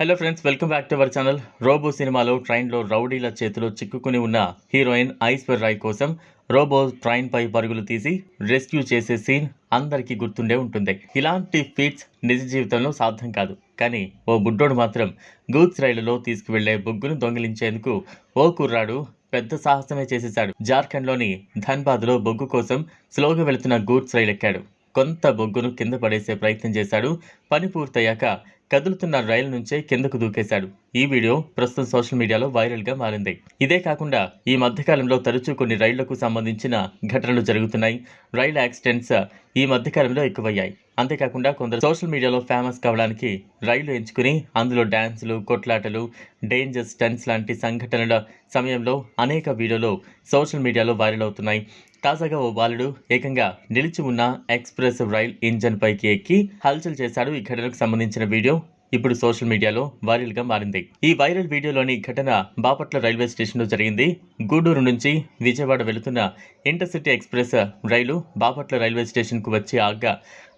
Hello friends welcome back to our channel Robo సినిమాలో ట్రైన్లో రౌడీల చేతిలో చిక్కుకుని ఉన్న హీరోయిన్ ఐశ్వర్ రాయ్ కోసం రోబో ట్రైన్ పై పరుగులు తీసి రెస్క్యూ చేసే సీన్ అందరికీ గుర్తుండే ఉంటుంది ఇలాంటి ఫీట్స్ నిజ జీవితంలో సాధ్యం కాదు. కానీ ఓ బుడ్డోడు మాత్రం గూడ్స్ రైలులో తీసుకువెళ్ళే బొగ్గును దొంగిలించేందుకు ఓ కుర్రాడు పెద్ద సాహసమే చేసేశాడు. జార్ఖండ్లోని ధన్బాద్లో బొగ్గు కోసం స్లోగా వెళుతున్న గూడ్స్ రైలు ఎక్కాడు కొంత బొగ్గును కింద పడేసే ప్రయత్నం చేశాడు. పని పూర్తయ్యాక కదులుతున్న రైలు నుంచే కిందకు దూకేశాడు. ఈ వీడియో ప్రస్తుతం సోషల్ మీడియాలో వైరల్గా మారింది. ఇదే కాకుండా ఈ మధ్యకాలంలో తరచూ కొన్ని రైళ్ళకు సంబంధించిన ఘటనలు జరుగుతున్నాయి. రైలు యాక్సిడెంట్స్ ఈ మధ్యకాలంలో ఎక్కువయ్యాయి. అంతేకాకుండా కొందరు సోషల్ మీడియాలో ఫేమస్ కావడానికి రైలు ఎంచుకుని అందులో డ్యాన్సులు కొట్లాటలు డేంజర్ స్టన్స్ లాంటి సంఘటనల సమయంలో అనేక వీడియోలు సోషల్ మీడియాలో వైరల్ అవుతున్నాయి. తాజాగా ఓ బాలుడు ఏకంగా నిలిచి ఉన్న ఎక్స్ప్రెస్ రైల్ ఇంజన్ పైకి ఎక్కి హల్చల్ చేశాడు. ఈ ఘటనకు సంబంధించిన వీడియో ఇప్పుడు సోషల్ మీడియాలో వైరల్గా మారింది. ఈ వైరల్ వీడియోలోని ఘటన బాపట్ల రైల్వే స్టేషన్లో జరిగింది. గూడూరు నుంచి విజయవాడ వెళుతున్న ఇంటర్సిటీ ఎక్స్ప్రెస్ రైలు బాపట్ల రైల్వే స్టేషన్కు వచ్చి ఆగ్గా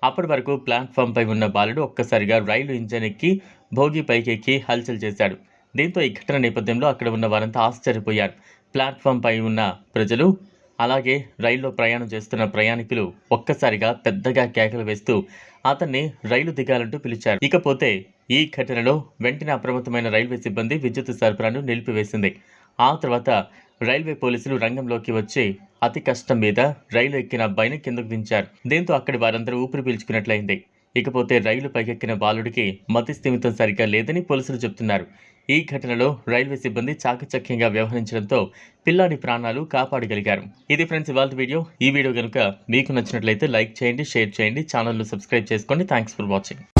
అప్పటి వరకు ప్లాట్ఫామ్ పై ఉన్న బాలుడు ఒక్కసారిగా రైలు ఇంజన్ ఎక్కి భోగి పైకి ఎక్కి హల్చల్ చేశాడు. దీంతో ఈ ఘటన నేపథ్యంలో అక్కడ ఉన్న వారంతా ఆశ్చర్యపోయారు. ప్లాట్ఫామ్ పై ఉన్న ప్రజలు అలాగే రైల్లో ప్రయాణం చేస్తున్న ప్రయాణికులు ఒక్కసారిగా పెద్దగా కేకలు వేస్తూ అతన్ని రైలు దిగాలంటూ పిలిచారు. ఇకపోతే ఈ ఘటనలో వెంటనే అప్రమత్తమైన రైల్వే సిబ్బంది విద్యుత్ సరఫరాను నిలిపివేసింది. ఆ తర్వాత రైల్వే పోలీసులు రంగంలోకి వచ్చి అతి కష్టం మీద రైలు ఎక్కిన అబ్బాయిని కిందకు దించారు. దీంతో అక్కడి వారందరూ ఊపిరి పీల్చుకున్నట్లయింది. ఇకపోతే రైలు పైకెక్కిన బాలుడికి మతి స్థిమితం సరిగ్గా లేదని పోలీసులు చెబుతున్నారు. ఈ ఘటనలో రైల్వే సిబ్బంది చాకచక్యంగా వ్యవహరించడంతో పిల్లాడి ప్రాణాలు కాపాడగలిగారు. ఇది ఫ్రెండ్స్ ఇవాళ వీడియో. ఈ వీడియో కనుక మీకు నచ్చినట్లయితే లైక్ చేయండి షేర్ చేయండి ఛానల్ను సబ్స్క్రైబ్ చేసుకోండి. Thanks for watching.